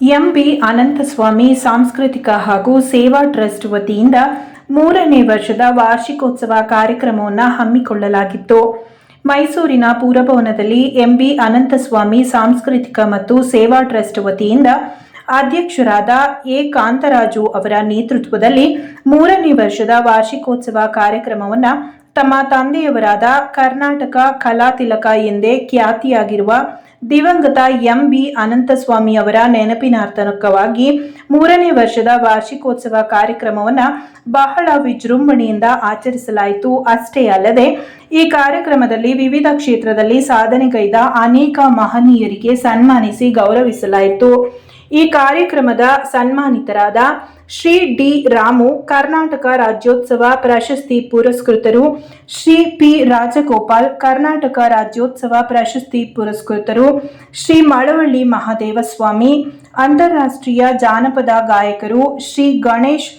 MB Ananthaswamy ಸಾಂಸ್ಕೃತಿಕ ಹಾಗೂ ಸೇವಾ ಟ್ರಸ್ಟ್ ವತಿಯಿಂದ ಮೂರನೇ ವರ್ಷದ ವಾರ್ಷಿಕೋತ್ಸವ ಕಾರ್ಯಕ್ರಮವನ್ನು ಹಮ್ಮಿಕೊಳ್ಳಲಾಗಿತ್ತು. ಮೈಸೂರಿನ ಪುರಭವನದಲ್ಲಿ ಎಂಬಿ ಅನಂತಸ್ವಾಮಿ ಸಾಂಸ್ಕೃತಿಕ ಮತ್ತು ಸೇವಾ ಟ್ರಸ್ಟ್ ವತಿಯಿಂದ ಅಧ್ಯಕ್ಷರಾದ ಎ ಕಾಂತರಾಜು ಅವರ ನೇತೃತ್ವದಲ್ಲಿ ಮೂರನೇ ವರ್ಷದ ವಾರ್ಷಿಕೋತ್ಸವ ಕಾರ್ಯಕ್ರಮವನ್ನು ತಮ್ಮ ತಂದೆಯವರಾದ ಕರ್ನಾಟಕ ಕಲಾತಿಲಕ ಎಂದೇ ಖ್ಯಾತಿಯಾಗಿರುವ ದಿವಂಗತ ಎಂ ಬಿ ಅನಂತಸ್ವಾಮಿ ಅವರ ನೆನಪಿನಾರ್ಥಕವಾಗಿ ಮೂರನೇ ವರ್ಷದ ವಾರ್ಷಿಕೋತ್ಸವ ಕಾರ್ಯಕ್ರಮವನ್ನು ಬಹಳ ವಿಜೃಂಭಣೆಯಿಂದ ಆಚರಿಸಲಾಯಿತು. ಅಷ್ಟೇ ಅಲ್ಲದೆ, ಈ ಕಾರ್ಯಕ್ರಮದಲ್ಲಿ ವಿವಿಧ ಕ್ಷೇತ್ರದಲ್ಲಿ ಸಾಧನೆಗೈದ ಅನೇಕ ಮಹನೀಯರಿಗೆ ಸನ್ಮಾನಿಸಿ ಗೌರವಿಸಲಾಯಿತು. ಈ ಕಾರ್ಯಕ್ರಮದ ಸನ್ಮಾನಿತರಾದ ಶ್ರೀ ಡಿ ರಾಮು, ಕರ್ನಾಟಕ ರಾಜ್ಯೋತ್ಸವ ಪ್ರಶಸ್ತಿ ಪುರಸ್ಕೃತರು ಶ್ರೀ ಪಿ ರಾಜಗೋಪಾಲ್, ಕರ್ನಾಟಕ ರಾಜ್ಯೋತ್ಸವ ಪ್ರಶಸ್ತಿ ಪುರಸ್ಕೃತರು ಶ್ರೀ ಮಳವಳ್ಳಿ ಮಹಾದೇವಸ್ವಾಮಿ, ಅಂತಾರಾಷ್ಟ್ರೀಯ ಜಾನಪದ ಗಾಯಕರು ಶ್ರೀ ಗಣೇಶ್,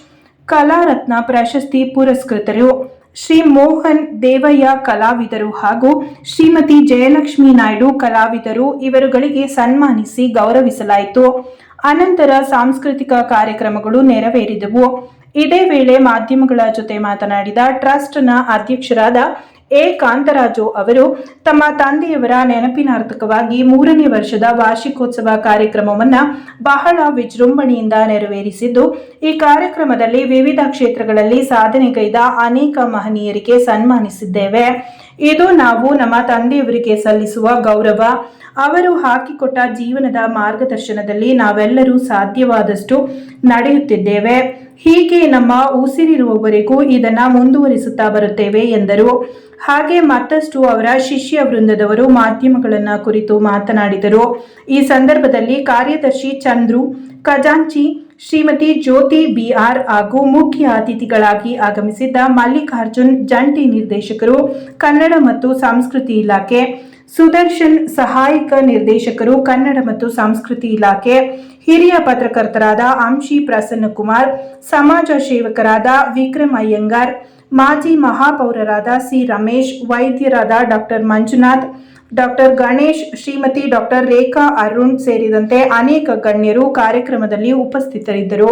ಕಲಾರತ್ನ ಪ್ರಶಸ್ತಿ ಪುರಸ್ಕೃತರು. ಶ್ರೀ ಮೋಹನ್ ದೇವಯ್ಯ ಕಲಾವಿದರು ಹಾಗೂ ಶ್ರೀಮತಿ ಜಯಲಕ್ಷ್ಮಿ ನಾಯ್ಡು ಕಲಾವಿದರು ಇವರುಗಳಿಗೆ ಸನ್ಮಾನಿಸಿ ಗೌರವಿಸಲಾಯಿತು. ಅನಂತರ ಸಾಂಸ್ಕೃತಿಕ ಕಾರ್ಯಕ್ರಮಗಳು ನೆರವೇರಿದವು. ಇದೇ ವೇಳೆ ಮಾಧ್ಯಮಗಳ ಜೊತೆ ಮಾತನಾಡಿದ ಟ್ರಸ್ಟ್ನ ಅಧ್ಯಕ್ಷರಾದ ಎ ಕಾಂತರಾಜು ಅವರು ತಮ್ಮ ತಂದೆಯವರ ನೆನಪಿನಾರ್ಥಕವಾಗಿ ಮೂರನೇ ವರ್ಷದ ವಾರ್ಷಿಕೋತ್ಸವ ಕಾರ್ಯಕ್ರಮವನ್ನು ಬಹಳ ವಿಜೃಂಭಣೆಯಿಂದ ನೆರವೇರಿಸಿದ್ದು, ಈ ಕಾರ್ಯಕ್ರಮದಲ್ಲಿ ವಿವಿಧ ಕ್ಷೇತ್ರಗಳಲ್ಲಿ ಸಾಧನೆಗೈದ ಅನೇಕ ಮಹನೀಯರಿಗೆ ಸನ್ಮಾನಿಸಿದ್ದೇವೆ. ಇದು ನಾವು ನಮ್ಮ ತಂದೆಯವರಿಗೆ ಸಲ್ಲಿಸುವ ಗೌರವ. ಅವರು ಹಾಕಿಕೊಟ್ಟ ಜೀವನದ ಮಾರ್ಗದರ್ಶನದಲ್ಲಿ ನಾವೆಲ್ಲರೂ ಸಾಧ್ಯವಾದಷ್ಟು ನಡೆಯುತ್ತಿದ್ದೇವೆ. ಹೀಗೆ ನಮ್ಮ ಉಸಿರಿರುವವರೆಗೂ ಇದನ್ನ ಮುಂದುವರಿಸುತ್ತಾ ಬರುತ್ತೇವೆ ಎಂದರು. ಹಾಗೆ ಮತ್ತಷ್ಟು ಅವರ ಶಿಷ್ಯ ವೃಂದದವರು ಮಾಧ್ಯಮಗಳನ್ನ ಕುರಿತು ಮಾತನಾಡಿದರು. ಈ ಸಂದರ್ಭದಲ್ಲಿ ಕಾರ್ಯದರ್ಶಿ ಚಂದ್ರು, ಖಜಾಂಚಿ ಶ್ರೀಮತಿ ಜ್ಯೋತಿ ಬಿಆರ್ ಹಾಗೂ ಮುಖ್ಯ ಅತಿಥಿಗಳಾಗಿ ಆಗಮಿಸಿದ್ದ ಮಲ್ಲಿಕಾರ್ಜುನ್ ಜಂಟಿ ನಿರ್ದೇಶಕರು, ಕನ್ನಡ ಮತ್ತು ಸಂಸ್ಕೃತಿ ಇಲಾಖೆ, ಸುದರ್ಶನ್ ಸಹಾಯಕ ನಿರ್ದೇಶಕರು, ಕನ್ನಡ ಮತ್ತು ಸಂಸ್ಕೃತಿ ಇಲಾಖೆ, ಹಿರಿಯ ಪತ್ರಕರ್ತರಾದ ಅಂಶಿ ಪ್ರಸನ್ನಕುಮಾರ್, ಸಮಾಜ ಸೇವಕರಾದ ವಿಕ್ರಮ್ ಅಯ್ಯಂಗಾರ್ ಮಾಜಿ ಮಹಾಪೌರರಾದ C Ramesh, ವೈದ್ಯರಾದ doctor Manjunath, doctor Ganesh, Shrimati doctor Rekha Arun ಸೇರಿದಂತೆ ಅನೇಕ ಗಣ್ಯರು ಕಾರ್ಯಕ್ರಮದಲ್ಲಿ ಉಪಸ್ಥಿತರಿದ್ದರು.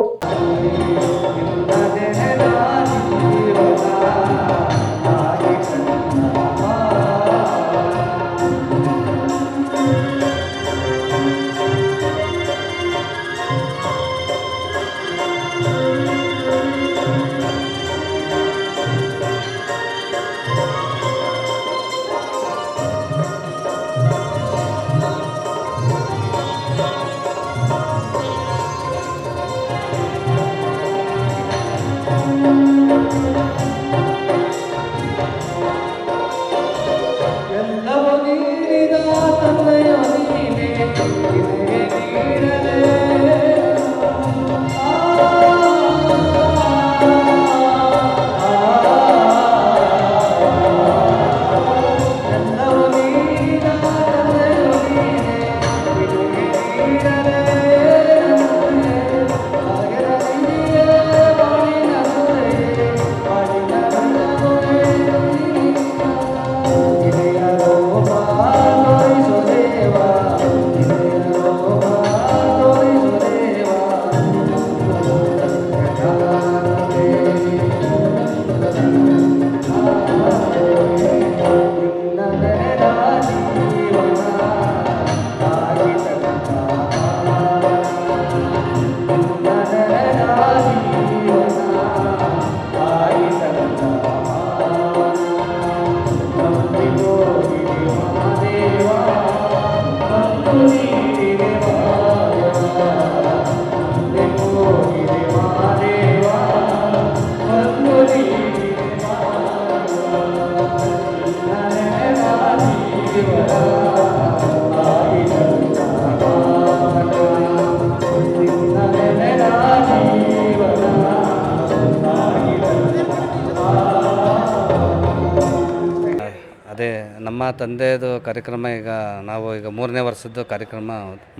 ನಮ್ಮ ತಂದೆಯದು ಕಾರ್ಯಕ್ರಮ ಈಗ ನಾವು ಈಗ ಮೂರನೇ ವರ್ಷದ್ದು ಕಾರ್ಯಕ್ರಮ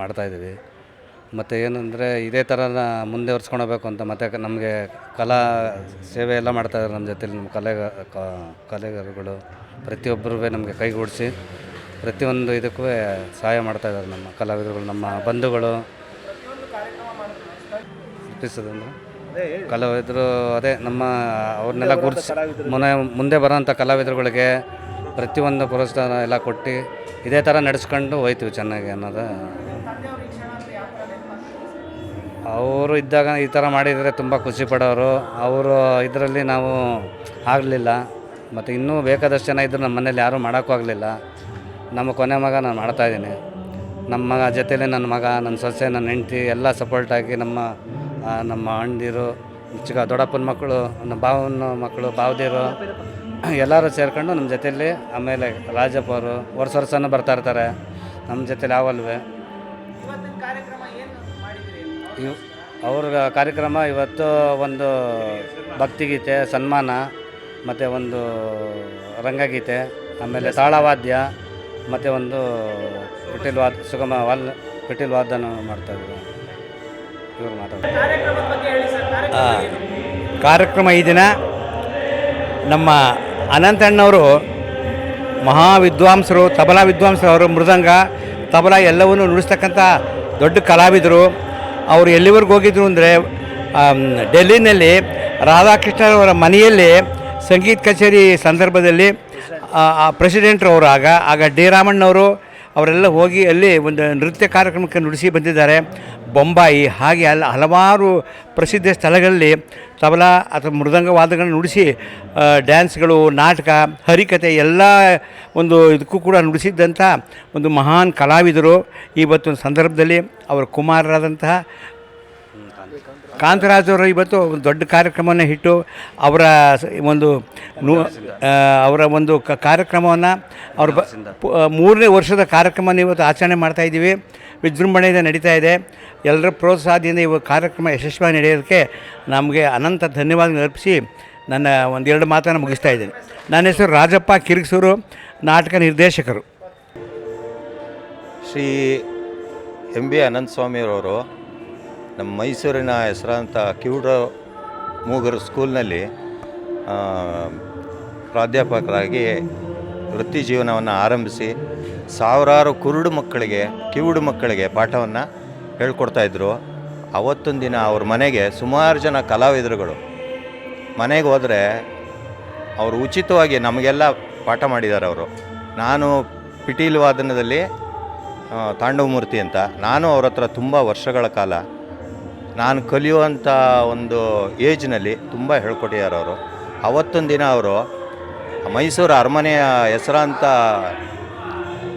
ಮಾಡ್ತಾಯಿದ್ದೀವಿ ಮತ್ತು ಏನಂದರೆ ಇದೇ ಥರ ಮುಂದೆ ಒರೆಸ್ಕೊಳ್ಬೇಕು ಅಂತ ಮತ್ತು ನಮಗೆ ಕಲಾ ಸೇವೆ ಎಲ್ಲ ಮಾಡ್ತಾಯಿದ್ದಾರೆ ನಮ್ಮ ಜೊತೆಲಿ ನಮ್ಮ ಕಲೆಗ ಕಲೆಗಾರರುಗಳು. ಪ್ರತಿಯೊಬ್ಬರೂ ನಮಗೆ ಕೈಗೂಡಿಸಿ ಪ್ರತಿಯೊಂದು ಇದಕ್ಕೂ ಸಹಾಯ ಮಾಡ್ತಾಯಿದ್ದಾರೆ ನಮ್ಮ ಕಲಾವಿದರುಗಳು, ನಮ್ಮ ಬಂಧುಗಳು. ಕಲಾವಿದರು ಅದೇ ನಮ್ಮ ಅವ್ರನ್ನೆಲ್ಲ ಗುರುತಿಸಿ ಮುನೆ ಮುಂದೆ ಬರೋಂಥ ಕಲಾವಿದರುಗಳಿಗೆ ಪ್ರತಿಯೊಂದು ಪುರಸ್ಕಾರ ಎಲ್ಲ ಕೊಟ್ಟು ಇದೇ ಥರ ನಡೆಸ್ಕೊಂಡು ಹೋಯ್ತೀವಿ ಚೆನ್ನಾಗಿ ಅನ್ನೋದು. ಅವರು ಇದ್ದಾಗ ಈ ಥರ ಮಾಡಿದರೆ ತುಂಬ ಖುಷಿ ಪಡೋರು. ಅವರು ಇದರಲ್ಲಿ ನಾವು ಆಗಲಿಲ್ಲ. ಮತ್ತು ಇನ್ನೂ ಬೇಕಾದಷ್ಟು ಜನ ಇದ್ದರು ನಮ್ಮ ಮನೇಲಿ ಯಾರೂ ಮಾಡೋಕ್ಕೂ ಆಗಲಿಲ್ಲ. ನಮ್ಮ ಕೊನೆ ಮಗ ನಾನು ಮಾಡ್ತಾಯಿದ್ದೀನಿ ನಮ್ಮ ಮಗ ಜೊತೇಲಿ ನನ್ನ ಮಗ, ನನ್ನ ಸೊಸೆ, ನನ್ನ ಹೆಂಡ್ತಿ ಎಲ್ಲ ಸಪೋರ್ಟ್ ಆಗಿ ನಮ್ಮ ನಮ್ಮ ಅಣ್ಣದಿರು, ಚಿಕ್ಕ ದೊಡ್ಡಪ್ಪನ ಮಕ್ಕಳು, ನಮ್ಮ ಭಾವನ ಮಕ್ಕಳು, ಭಾವದಿರು ಎಲ್ಲರೂ ಸೇರ್ಕೊಂಡು ನಮ್ಮ ಜೊತೆಯಲ್ಲಿ ಆಮೇಲೆ ರಾಜಪ್ಪ ಅವರು ವರ್ಷ ವರ್ಷನೂ ಬರ್ತಾ ಇರ್ತಾರೆ. ನಮ್ಮ ಜೊತೆಲಿ ಯಾವಲ್ವೇ. ಇವ್ ಅವ್ರ ಕಾರ್ಯಕ್ರಮ ಇವತ್ತು ಒಂದು ಭಕ್ತಿಗೀತೆ ಸನ್ಮಾನ ಮತ್ತು ಒಂದು ರಂಗಗೀತೆ ಆಮೇಲೆ ತಾಳವಾದ್ಯ ಮತ್ತು ಒಂದು ಪಿಟೀಲ್ ವಾದ್ ಸುಗಮ ವಾಲ್ ಪಿಟೀಲ್ ವಾದನ ಮಾಡ್ತಾಯಿದ್ರು ಇವರು ಮಾತಾಡ್ತಾರೆ. ಕಾರ್ಯಕ್ರಮ ಈ ದಿನ ನಮ್ಮ ಅನಂತಣ್ಣವರು ಮಹಾ ವಿದ್ವಾಂಸರು ತಬಲಾ ವಿದ್ವಾಂಸರು ಅವರು ಮೃದಂಗ, ತಬಲಾ ಎಲ್ಲವನ್ನು ನುಡಿಸ್ತಕ್ಕಂಥ ದೊಡ್ಡ ಕಲಾವಿದರು. ಅವರು ಎಲ್ಲಿವರೆಗೂ ಹೋಗಿದ್ರು ಅಂದರೆ ಡೆಲ್ಲಿನಲ್ಲಿ ರಾಧಾಕೃಷ್ಣರವರ ಮನೆಯಲ್ಲಿ ಸಂಗೀತ ಕಚೇರಿ ಸಂದರ್ಭದಲ್ಲಿ ಪ್ರೆಸಿಡೆಂಟ್ರವರು ಆಗ ಆಗ ಡಿ ರಾಮಣ್ಣವರು ಅವರೆಲ್ಲ ಹೋಗಿ ಅಲ್ಲಿ ಒಂದು ನೃತ್ಯ ಕಾರ್ಯಕ್ರಮಕ್ಕೆ ನುಡಿಸಿ ಬಂದಿದ್ದಾರೆ. ಬೊಂಬಾಯಿ ಹಾಗೆ ಅಲ್ಲಿ ಹಲವಾರು ಪ್ರಸಿದ್ಧ ಸ್ಥಳಗಳಲ್ಲಿ ತಬಲಾ ಅಥವಾ ಮೃದಂಗ ವಾದಗಳನ್ನು ನುಡಿಸಿ ಡ್ಯಾನ್ಸ್ಗಳು, ನಾಟಕ, ಹರಿಕತೆ ಎಲ್ಲ ಒಂದು ಇದಕ್ಕೂ ಕೂಡ ನುಡಿಸಿದ್ದಂಥ ಒಂದು ಮಹಾನ್ ಕಲಾವಿದರು. ಇವತ್ತೊಂದು ಸಂದರ್ಭದಲ್ಲಿ ಅವರ ಕುಮಾರರಾದಂತಹ ಕಾಂತರಾಜ್ ಅವರು ಇವತ್ತು ಒಂದು ದೊಡ್ಡ ಕಾರ್ಯಕ್ರಮವನ್ನು ಇಟ್ಟು ಅವರ ಒಂದು ನೂ ಅವರ ಒಂದು ಕ, ಕಾರ್ಯಕ್ರಮವನ್ನು ಅವ್ರ ಮೂರನೇ ವರ್ಷದ ಕಾರ್ಯಕ್ರಮವನ್ನು ಇವತ್ತು ಆಚರಣೆ ಮಾಡ್ತಾ ಇದ್ದೀವಿ. ವಿಜೃಂಭಣೆಯಿಂದ ನಡೀತಾ ಇದೆ. ಎಲ್ಲರ ಪ್ರೋತ್ಸಾಹದಿಂದ ಇವ ಕಾರ್ಯಕ್ರಮ ಯಶಸ್ವಿಯಾಗಿ ನಡೆಯೋದಕ್ಕೆ ನಮಗೆ ಅನಂತ ಧನ್ಯವಾದ ಅರ್ಪಿಸಿ ನನ್ನ ಒಂದೆರಡು ಮಾತನ್ನು ಮುಗಿಸ್ತಾ ಇದ್ದೀನಿ. ನನ್ನ ಹೆಸರು ರಾಜಪ್ಪ ಕಿರಿಕ್ಸೂರು, ನಾಟಕ ನಿರ್ದೇಶಕರು. ಶ್ರೀ ಎಂ ಬಿ ಅನಂತಸ್ವಾಮಿಯವರು ನಮ್ಮ ಮೈಸೂರಿನ ಹೆಸರಾಂತ ಕಿವುಡ ಮೂಗರು ಸ್ಕೂಲ್ನಲ್ಲಿ ಪ್ರಾಧ್ಯಾಪಕರಾಗಿ ವೃತ್ತಿ ಜೀವನವನ್ನು ಆರಂಭಿಸಿ ಸಾವಿರಾರು ಕುರುಡು ಮಕ್ಕಳಿಗೆ, ಕಿವುಡು ಮಕ್ಕಳಿಗೆ ಪಾಠವನ್ನು ಹೇಳ್ಕೊಡ್ತಾಯಿದ್ರು ಅವತ್ತೊಂದು ದಿನ ಅವ್ರ ಮನೆಗೆ ಸುಮಾರು ಜನ ಕಲಾವಿದರುಗಳು ಮನೆಗೆ ಹೋದರೆ ಅವರು ಉಚಿತವಾಗಿ ನಮಗೆಲ್ಲ ಪಾಠ ಮಾಡಿದ್ದಾರೆ ಅವರು. ನಾನು ಪಿಟೀಲು ವಾದನದಲ್ಲಿ ತಾಂಡವ ತಾಂಡವಮೂರ್ತಿ ಅಂತ. ನಾನು ಅವ್ರ ಹತ್ರ ತುಂಬ ವರ್ಷಗಳ ಕಾಲ ನಾನು ಕಲಿಯುವಂಥ ಒಂದು ಏಜ್ನಲ್ಲಿ ತುಂಬ ಹೇಳ್ಕೊಟ್ಟಿದ್ದಾರೆ ಅವರು ಅವತ್ತೊಂದು ದಿನ ಅವರು ಮೈಸೂರು ಅರಮನೆಯ ಹೆಸರಾಂತ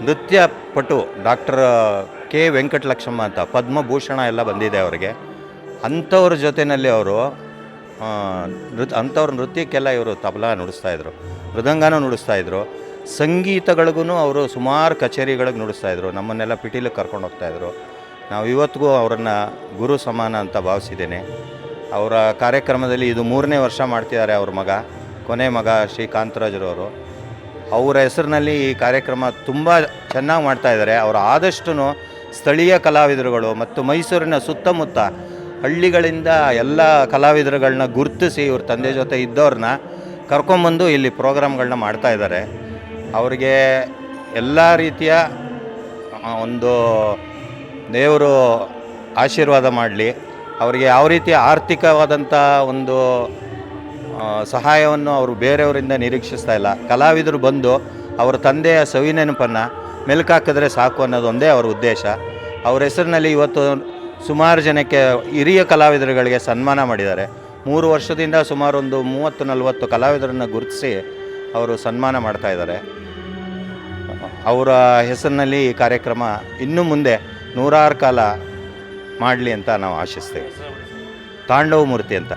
ನೃತ್ಯ ಪಟು ಡಾಕ್ಟರ್ ಕೆ ವೆಂಕಟಲಕ್ಷ್ಮ ಅಂತ ಪದ್ಮಭೂಷಣ ಎಲ್ಲ ಬಂದಿದೆ ಅವರಿಗೆ. ಅಂಥವ್ರ ಜೊತೆಯಲ್ಲಿ ಅವರು ನೃತ್ಯ ಅಂಥವ್ರ ನೃತ್ಯಕ್ಕೆಲ್ಲ ಇವರು ತಬಲಾ ನುಡಿಸ್ತಾಯಿದ್ರು ಮೃದಂಗನೂ ನುಡಿಸ್ತಾಯಿದ್ರು ಸಂಗೀತಗಳಿಗೂ ಅವರು ಸುಮಾರು ಕಚೇರಿಗಳಿಗೆ ನುಡಿಸ್ತಾಯಿದ್ರು ನಮ್ಮನ್ನೆಲ್ಲ ಪಿಟೀಲಿಗೆ ಕರ್ಕೊಂಡು ಹೋಗ್ತಾಯಿದ್ರು ನಾವು ಇವತ್ತಿಗೂ ಅವರನ್ನು ಗುರು ಸಮಾನ ಅಂತ ಭಾವಿಸಿದ್ದೇನೆ. ಅವರ ಕಾರ್ಯಕ್ರಮದಲ್ಲಿ ಇದು ಮೂರನೇ ವರ್ಷ ಮಾಡ್ತಿದ್ದಾರೆ ಅವ್ರ ಮಗ, ಕೊನೆ ಮಗ ಶ್ರೀ ಅವರು. ಅವರ ಹೆಸರಿನಲ್ಲಿ ಈ ಕಾರ್ಯಕ್ರಮ ತುಂಬ ಚೆನ್ನಾಗಿ ಮಾಡ್ತಾ ಇದ್ದಾರೆ. ಅವರು ಆದಷ್ಟು ಸ್ಥಳೀಯ ಕಲಾವಿದರುಗಳು ಮತ್ತು ಮೈಸೂರಿನ ಸುತ್ತಮುತ್ತ ಹಳ್ಳಿಗಳಿಂದ ಎಲ್ಲ ಕಲಾವಿದರುಗಳನ್ನ ಗುರುತಿಸಿ ಇವ್ರ ತಂದೆ ಜೊತೆ ಇದ್ದವ್ರನ್ನ ಕರ್ಕೊಂಬಂದು ಇಲ್ಲಿ ಪ್ರೋಗ್ರಾಮ್ಗಳನ್ನ ಮಾಡ್ತಾ ಇದ್ದಾರೆ. ಅವರಿಗೆ ಎಲ್ಲ ರೀತಿಯ ಒಂದು ದೇವರು ಆಶೀರ್ವಾದ ಮಾಡಲಿ. ಅವರಿಗೆ ಯಾವ ರೀತಿ ಆರ್ಥಿಕವಾದಂಥ ಒಂದು ಸಹಾಯವನ್ನು ಅವರು ಬೇರೆಯವರಿಂದ ನಿರೀಕ್ಷಿಸ್ತಾ ಇಲ್ಲ. ಕಲಾವಿದರು ಬಂದು ಅವರ ತಂದೆಯ ಸವಿನೆನಪನ್ನು ಮೆಲುಕಾಕಿದ್ರೆ ಸಾಕು ಅನ್ನೋದು ಒಂದೇ ಅವರ ಉದ್ದೇಶ. ಅವ್ರ ಹೆಸರಿನಲ್ಲಿ ಇವತ್ತು ಸುಮಾರು ಜನಕ್ಕೆ ಹಿರಿಯ ಕಲಾವಿದರುಗಳಿಗೆ ಸನ್ಮಾನ ಮಾಡಿದ್ದಾರೆ. ಮೂರು ವರ್ಷದಿಂದ ಸುಮಾರು ಒಂದು ಮೂವತ್ತು ನಲವತ್ತು ಕಲಾವಿದರನ್ನು ಗುರುತಿಸಿ ಅವರು ಸನ್ಮಾನ ಮಾಡ್ತಾ ಇದ್ದಾರೆ. ಅವರ ಹೆಸರಿನಲ್ಲಿ ಈ ಕಾರ್ಯಕ್ರಮ ಇನ್ನು ಮುಂದೆ ನೂರಾರು ಕಾಲ ಮಾಡಲಿ ಅಂತ ನಾವು ಆಶಿಸ್ತೇವೆ. ತಾಂಡವ ಮೂರ್ತಿ ಅಂತ.